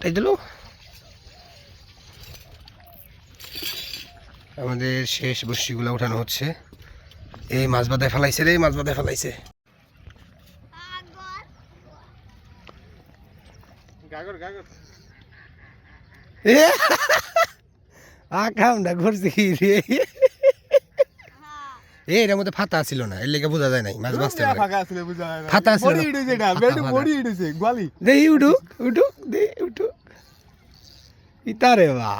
তাই দিল আমাদের শেষ বস্তিগুলো উঠানো হচ্ছে। এই মাছ বাদায় ফেলাইছে রে মাছ বাদায় ফেলাইছে। এ আকামটা করছে রে। এ এটার মধ্যে ফাতা ছিল না এর লেগে বোঝা যায় নাই মাছ বাঁচতে পারে। ফাঁকা আসলে বুঝা যায় ফাতা ছিল। বড়ি ইডেছে গোয়ালি। দে উঠুক উঠুক দেই উঠুক। ইতারে বা।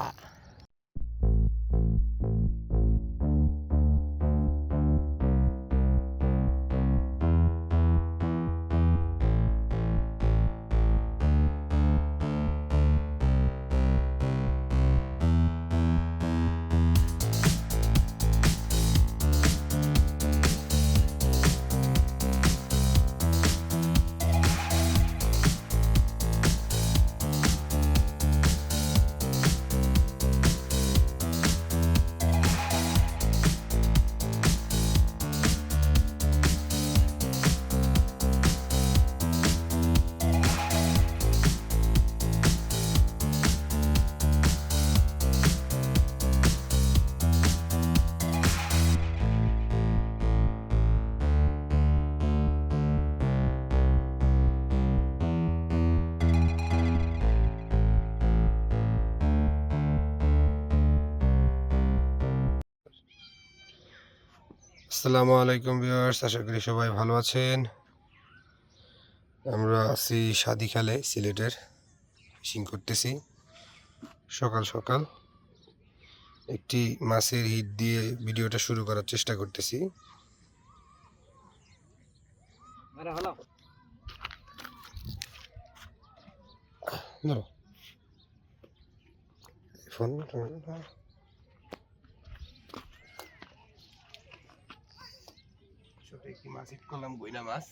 আসসালামু আলাইকুম ভিউয়ার্স, আশা করি সবাই ভালো আছেন। আমরা আছি শাদি খেলে সিলেটের, ফিশিং করতেছি। সকাল সকাল একটি মাছের হিট দিয়ে ভিডিওটা শুরু করার চেষ্টা করতেছি। ফোন। ছোট একটি মাছ, হিট করলাম গইনা মাছ।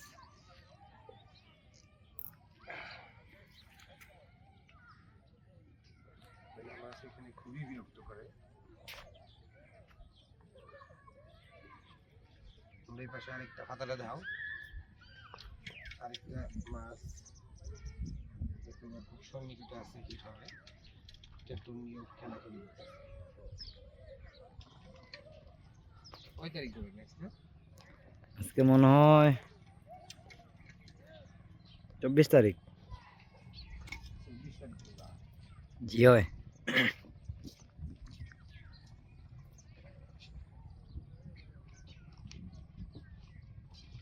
এখানে খুবই বিরক্ত করে এই পাশে আরেকটা পাতাটা দাও। আরেকটা মাছ খুব সন্নিহিত আছে, হিট হবে। একটু নিয়োগ হবে। কয় তারিখ নেক্সট না আজকে মনে হয় চব্বিশ তারিখ। জি হয়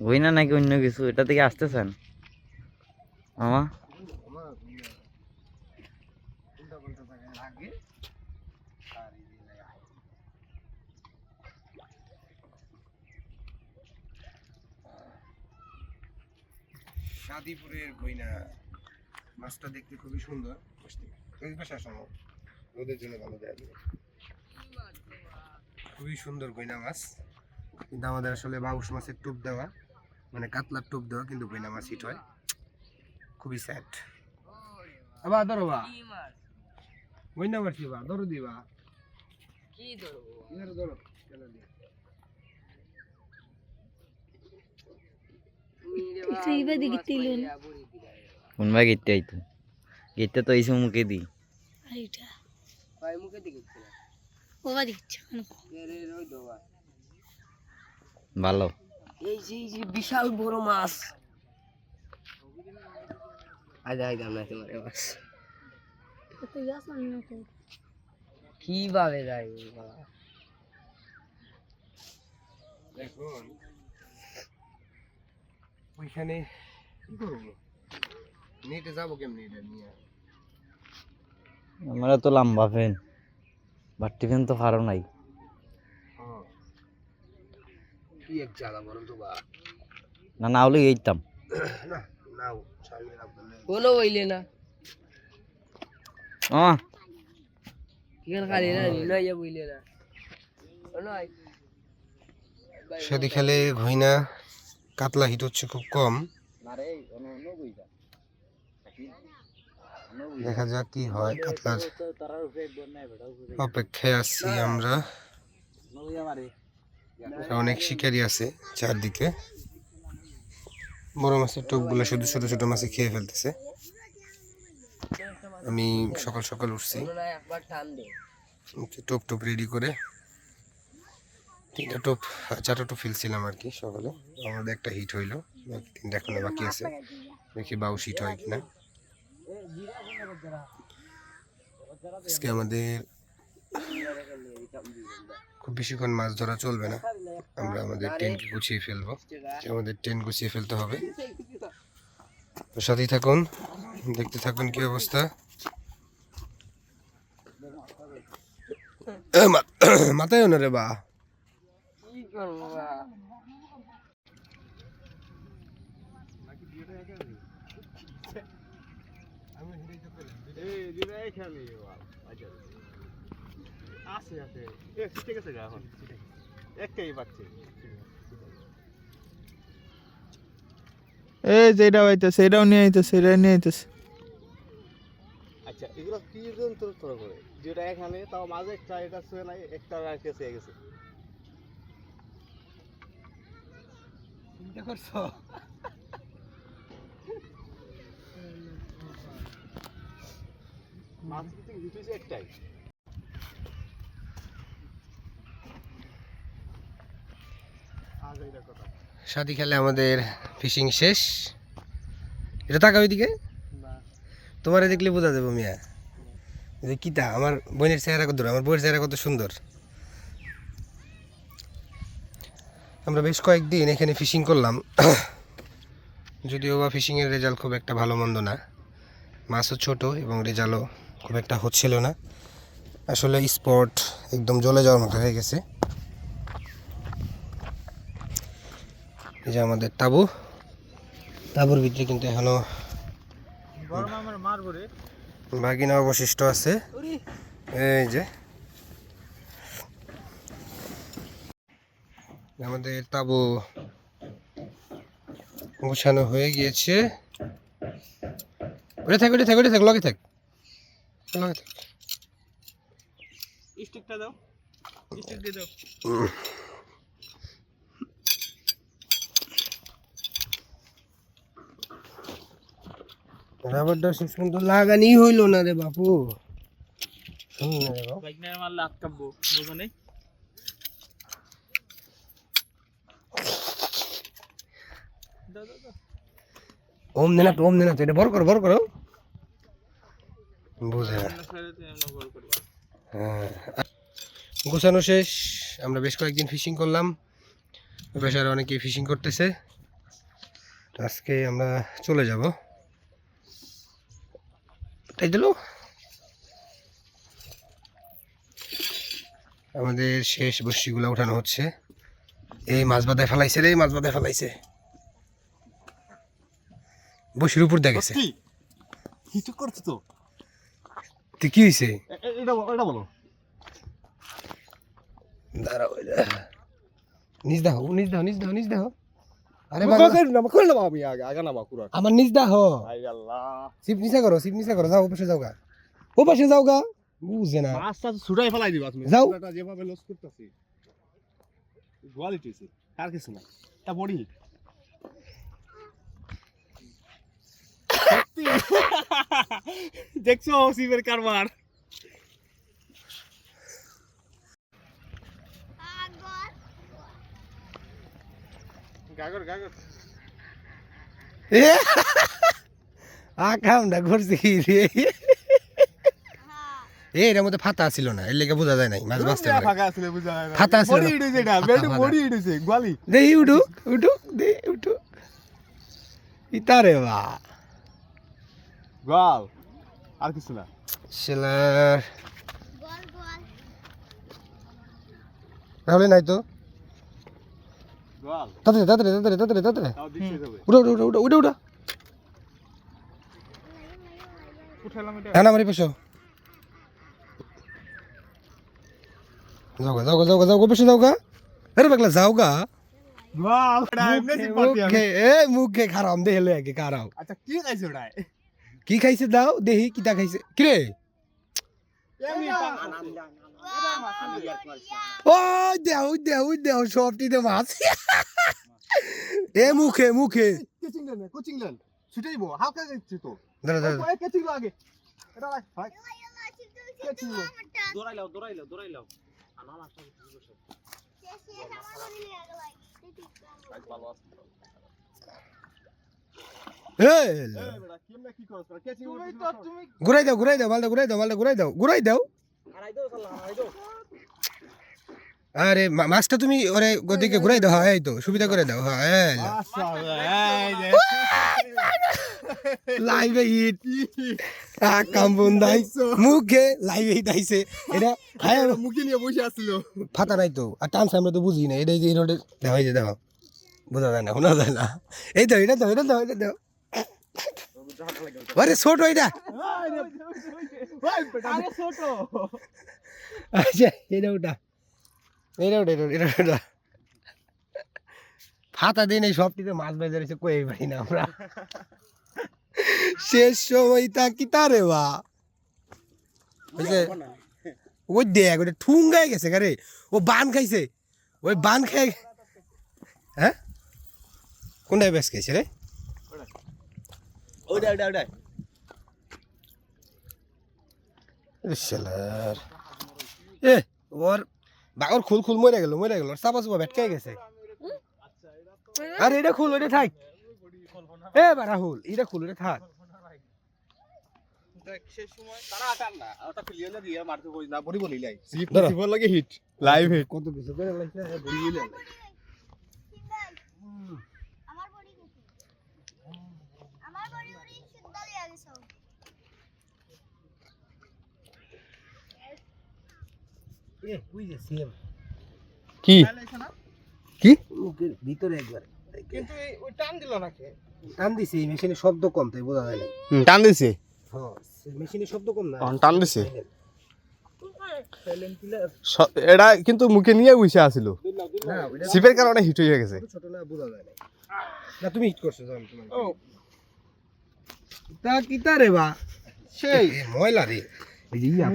ওই না নাকি অন্য কিছু? এটা থেকে আসতেছেন? মামা আমার উল্টা পাল্টা জায়গায় লাগে আর এই যে লাগে। শাদিপুরের গইনা মাছটা দেখতে খুবই সুন্দর। ওই পাশে আসো রোদের জন্য ভালো যাবে। খুবই সুন্দর গইনা মাছ। কিন্তু আমাদের আসলে বাউশ মাছের টোপ দেওয়া মানে কাতলার টোপ দেওয়া কিন্তু গইনা মাছ হিট হয়। খুবই স্যাড আবার ধরো বা। গইনা মাছ? বা ধরো দিবা। কি ধরো ধরো কেন দিয়ে একটু এবার দিকে তিলুন কোন ভাই গেতে আইতো? গেতে তো এইসব মুখে এইটা ভাই মুখে ছিল ওবা দিচ্ছে ভালো। এই যে বিশাল বড় মাছ। আজ আজ আমরা তোমার মাছ। কীভাবে যাই ওইখানে কি করব নেটে যাব কেমনি এটা নিয়ে? আমরা তো লম্বা ফ্যান বাট্টি ফ্যান তো হারও নাই। হ্যাঁ। কি এক জ্বালা বলুন তো বা? না না হলে এইতাম। না নাও সামনে রাখবেন না। কোনো বইলে না। খালি বইলে না। নয় সেদি খেলে ঘইনা কাতলা হিট হচ্ছে খুব কম। দেখা যাক কি হয় কাতলার অপেক্ষায় আছি আমরা। অনেক শিকারি আছে চারদিকে। বড় মাছের টোপগুলো শুধু ছোট ছোট মাছে খেয়ে ফেলতেছে। আমি সকাল সকাল উঠছি। টোপ টোপ রেডি করে তিনটা চারটা টোপ ফেলছিলাম আর কি সকালে। আমাদের একটা হিট হইল, তিনটা এখনও বাকি আছে। দেখি বাউ হিট হয় কিনা। আজকে আমাদের খুব বেশিক্ষণ মাছ ধরা চলবে না। আমরা আমাদের টেনকে গুছিয়ে ফেলব। আমাদের টেন গুছিয়ে ফেলতে হবে। তো সাথেই থাকুন, দেখতে থাকুন কি অবস্থা। মাথায় না রে বা? আছে আছে। ঠিক আছে এখন। একটাই পাচ্ছে এই যেটা হইতেছে এটাও নিয়ে আইতেছে এটা নিয়ে আইতেছে। আচ্ছা এগুলো কি যন্ত্র করে? যেটা এখানে তাও মাঝে একটা এটা শুয়ে নাই একটা রাখতে গেছে। চিন্তা করছ? সাথী খেলে আমাদের ফিশিং শেষ। এটা তাকাও ওইদিকে তোমারে দেখলে বোঝা যাব মিয়া। কিতা, আমার বোনের চেহারা কত আমার বইয়ের চেহারা কত সুন্দর। আমরা বেশ কয়েকদিন এখানে ফিশিং করলাম। যদিও বা ফিশিংয়ের রেজাল্ট খুব একটা ভালো মন্দ না। মাছও ছোট এবং রেজাল্টও খুব একটা হচ্ছিল না। আসলে স্পট একদম জ্বলে যাওয়ার মতো হয়ে গেছে। এই যে আমাদের তাবু। তাবুর ভিতরে কিন্তু এখনও গরম আমার মারবো রে। বাগিনা অবশিষ্ট আছে। এই যে আমাদের তাবু গোছানো হয়ে গিয়েছে। ওটা থাক ওটা থাক ওটা থাক লগে থাক। লগে থাক। স্টিকটা দাও। স্টিক দিয়ে দাও। রাবারটা শেষ পর্যন্ত লাগানি হইল না রে বাপু। শোন না রে বাপ। মারলে আটকাবো বুঝো নেই দাও দাও দাও ওম দেনা ওম দেনা, এটা বড় করো বড় করো। বুঝে না। হ্যাঁ। গোছানো শেষ। আমরা বেশ কয়েকদিন ফিশিং করলাম। পেশার অনেকে ফিশিং করতেছে। আজকে আমরা চলে যাব। তাই দিল আমাদের শেষ বসিগুলো উঠানো হচ্ছে। এই মাছ বাদায় ফেলাইছে রে, মাছ বাদায় ফেলাইছে। বসির উপর দেখেছে কি কিছু করছ তো। তুই কি হয়েছে এটা বলো এটা বলো। দাঁড়াও নিজ দাও নিজ দাও নিজ দাও নিজ দাও আরে করে করে আমি আগে আগে কুড়া আমার নিজ দাও আই আল্লাহ। সিপ নিচে করো সিপ নিচে করো যাও ও যাও গা। ও পাশে যাও গা। বুঝে না। মাছটা তো ছুটাই ফেলাই দিবা তুমি। যাও। যেভাবে লস করতেছি। কোয়ালিটি আর কিছু না। তা বড়ি। দেখছ কারবার গাগর গাগর আ কামটা করছে কি রে এ এর মধ্যে ফাতা ছিল না এর লেগে বোঝা যায় নাই মাছ বাঁচতে পারে। ফাঁকা আসলে বুঝা যায় ফাতা আছে বড়ি না। ইডুছে এটা ফাতা, বেডু বড়ি ইডুছে গোয়ালি। দেহি উঠু উঠু দে উঠু ইতারে বা। গোয়াল। আর কিছু না। সেলার। তাহলে নাই তো? তাড়াতাড়ি তাড়াতাড়ি তাড়াতাড়ি তাড়াতাড়ি উঠো উঠো উঠো উঠো উঠো। হ্যাঁ মারি পেশো যাও গা যাও গা যাও গা যাও গা পেশো যাও গা। আরে বাকলা যাও গা। গোয়াল। এটা এমনি মুখে এ মুখে খারাম দে হেলে আগে আচ্ছা কি খাইছো ওটা কি খাইছে দাও, দেহি কিটা খাইছে? কি রে ও দেও দেও দেও সবটিতে মাছ। এ মুখে মুখে। কোচিং লেন ছুটে দিব হালকা যাচ্ছে তো ধরো ধরো। ওই কে ছিল আগে এটা রাখ ভাই কে ছিল দৌড়াইলাও দৌড়াইলাও দৌড়াইলাও আমার মাছটা বসে এই লে। এই বেটা কেমনে কি তো ঘুরাই দাও ঘুরাই দাও মালটা ঘুরাই দাও মালটা ঘুরাই দাও ঘুরাই দাও। আরে মা- মাছটা তুমি ওরে ওদিকে ঘুরাই দাও হ্যাঁ এই তো সুবিধা করে দাও হ্যাঁ এই। লাইভে হিট কাম্বন দাই মুখে লাইভে হিট আইছে এটা হ্যাঁ মুখে নিয়ে বসে আসছিল ফাতা নাই তো আর টানছে আমরা তো বুঝি না। এটাই যে রোডে দেখো এই যে দেখো বোঝা যায় না শোনা যায় না। এই তো এটা দাও এটা দাও এটা দাও আরে ছোট এটা। আচ্ছা এটা ওটা। ওটা এটা ওটা, ফাতা দিন এই সবটিতে মাছ বেজে রয়েছে কই পারি না আমরা। শেষ সময়টা কি তারে বা? যে ওই দেখ ওটা ঠুঙ্গাই গেছে গারে ও বান খাইছে। ওই বান খাই হ্যাঁ? কোনটায় বেশ খাইছে রে? এ ওর বা ওর খুল খুল মরে গেল মরে গেল। চাপা চাপা ভেটকাই গেছে। আরে এটা খুল ওটা থাক। এ বারা হুল এটা খুল ওটা থাক। দেখ শেষ সময় তারা আটান না ওটা ক্লিয়ার দিয়ে মারতে কই না বড়ি বলি লাই জিপ ধরো। জিপ লাগে হিট লাইভ হিট কত কিছু করে লাগছে বড়ি গেলে আমার বড়ি গেছে আমার বড়ি বড়ি সিদ্ধা লিয়া গেছে এ ওই যে সেম কি? কি? মুখের ভিতরে একবার। কিন্তু ওই টান দিল নাকি? টান দিছে এই মেশিনে শব্দ কম তাই বোঝা যায় না। টান দিছে? হ্যাঁ মেশিনে শব্দ কম না। টান দিছে? এটা কিন্তু মুখে নিয়ে বসে আছিল না ওটা কারণে হিট হয়ে গেছে। ছোট না বোঝা যায় না। না তুমি হিট করছ জানো তোমার। ও। তা কি তারে বা? সেই। ময়লা রে। এই ইয়া।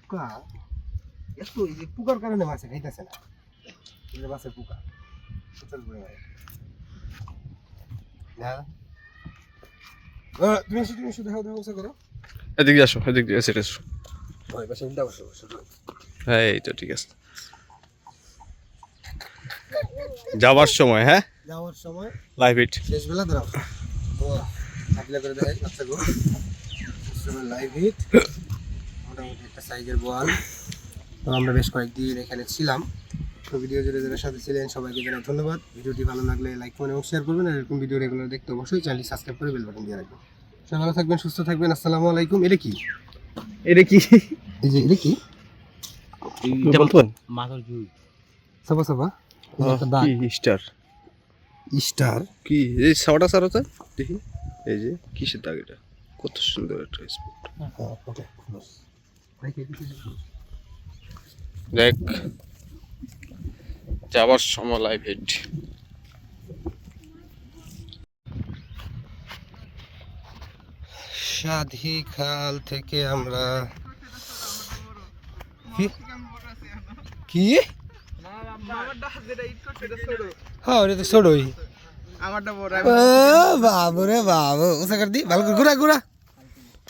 পোকা? এত এই যে পোকার কারণে মাছে খাইতেছে না। মাছের পোকা। প্রচুর পরিমাণে। না? তুমি এসো তুমি এসো দেখাও দেখাও করো। এদিকে আসো এদিক দিয়ে বসো হ্যাঁ এই তো ঠিক আছে। যাওয়ার সময় হ্যাঁ? যাওয়ার সময় লাইভ ইট শেষ বেলা দাঁড়াও তো করে দেখাই বাচ্চা গো লাইভ হিট মোটামুটি একটা সাইজের বল। তো আমরা বেশ কয়েকদিন এখানে ছিলাম। তো ভিডিও জুড়ে যারা সাথে ছিলেন সবাইকে জানাই ধন্যবাদ। ভিডিওটি ভালো লাগলে লাইক করুন এবং শেয়ার করবেন। আর এরকম ভিডিও রেগুলার দেখতে অবশ্যই চ্যানেলটি সাবস্ক্রাইব করে বেল বাটন দিয়ে রাখবেন। সবাই ভালো থাকবেন সুস্থ থাকবেন। আসসালামু আলাইকুম। এটা কি? এটা কি? এই যে এটা কি? সাবা সাবা। স্টার? স্টার? কি? এই সাওটা দেখি। এই যে কিসের দাগ এটা? কত সুন্দর একটা স্পট হ্যাঁ ওকে দেখ যাওয়ার সময় লাইভ হিট সাধি খাল থেকে আমরা কি- হ্যাঁ ওটা তো ছোটই। বাবু রে বাবু উসা কর দি ভালো করে ঘুরা ঘুরা।